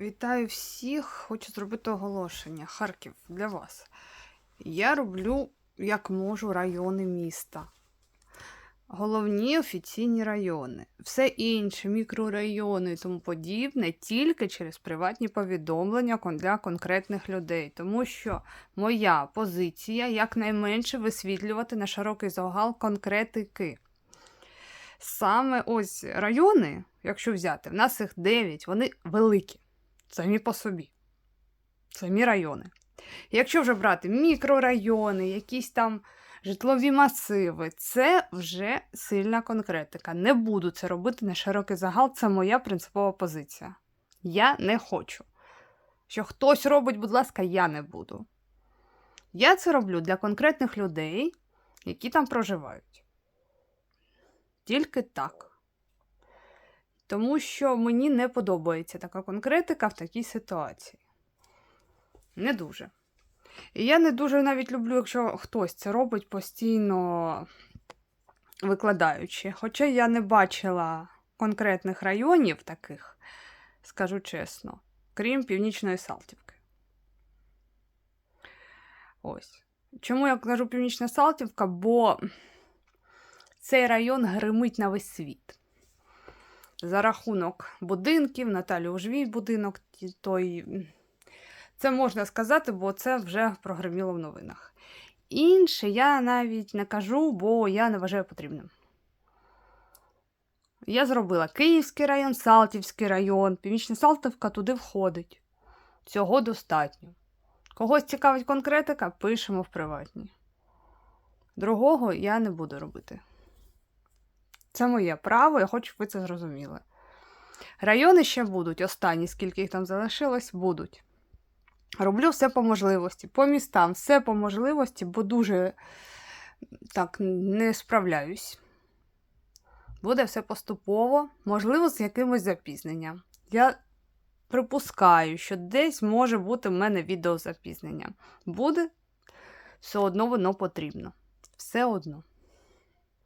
Вітаю всіх! Хочу зробити оголошення. Харків для вас. Я роблю, як можу, райони міста. Головні офіційні райони. Все інше, мікрорайони і тому подібне, тільки через приватні повідомлення для конкретних людей. Тому що моя позиція якнайменше висвітлювати на широкий загал конкретики. Саме ось райони, якщо взяти, в нас їх 9, вони великі самі по собі. Самі райони. Якщо вже брати мікрорайони, якісь там житлові масиви, це вже сильна конкретика. Не буду це робити на широкий загал, це моя принципова позиція. Я не хочу. Що хтось робить, будь ласка, я не буду. Я це роблю для конкретних людей, які там проживають. Тільки так. Тому що мені не подобається така конкретика в такій ситуації. Не дуже. І я не дуже навіть люблю, якщо хтось це робить постійно викладаючи. Хоча я не бачила конкретних районів таких, скажу чесно, крім Північної Салтівки. Ось. Чому я кажу Північна Салтівка? Бо цей район гримить на весь світ за рахунок будинків, Наталі Ужвій будинок, той. Це можна сказати, бо це вже прогреміло в новинах. Інше я навіть не кажу, бо я не вважаю потрібним. Я зробила Київський район, Салтівський район, Північна Салтівка туди входить. Цього достатньо. Когось цікавить конкретика, пишемо в приватні. Другого я не буду робити. Це моє право, я хочу, щоб ви це зрозуміли. Райони ще будуть, останні, скільки їх там залишилось, будуть. Роблю все по можливості, по містам, все по можливості, бо дуже так не справляюсь. Буде все поступово, можливо, з якимось запізненням. Я припускаю, що десь може бути в мене відеозапізнення. Буде, все одно воно потрібно. Все одно.